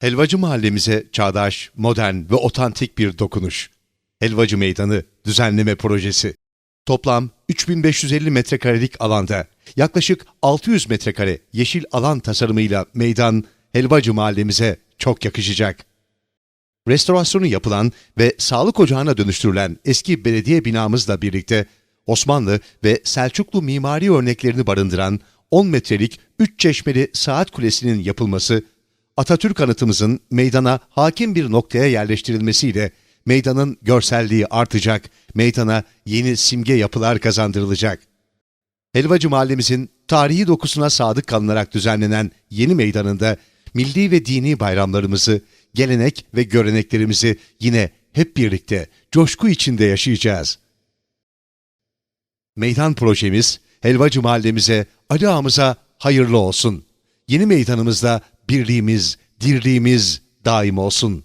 Helvacı mahallemize çağdaş, modern ve otantik bir dokunuş. Helvacı Meydanı düzenleme projesi. Toplam 3550 metrekarelik alanda yaklaşık 600 metrekare yeşil alan tasarımıyla meydan Helvacı mahallemize çok yakışacak. Restorasyonu yapılan ve sağlık ocağına dönüştürülen eski belediye binamızla birlikte Osmanlı ve Selçuklu mimari örneklerini barındıran 10 metrelik 3 çeşmeli saat kulesinin yapılması, Atatürk anıtımızın meydana hakim bir noktaya yerleştirilmesiyle meydanın görselliği artacak, meydana yeni simge yapılar kazandırılacak. Helvacı mahallemizin tarihi dokusuna sadık kalınarak düzenlenen yeni meydanında milli ve dini bayramlarımızı, gelenek ve göreneklerimizi yine hep birlikte coşku içinde yaşayacağız. Meydan projemiz Helvacı mahallemize, Ali Ağamıza hayırlı olsun. Yeni meydanımızda birliğimiz, dirliğimiz daim olsun.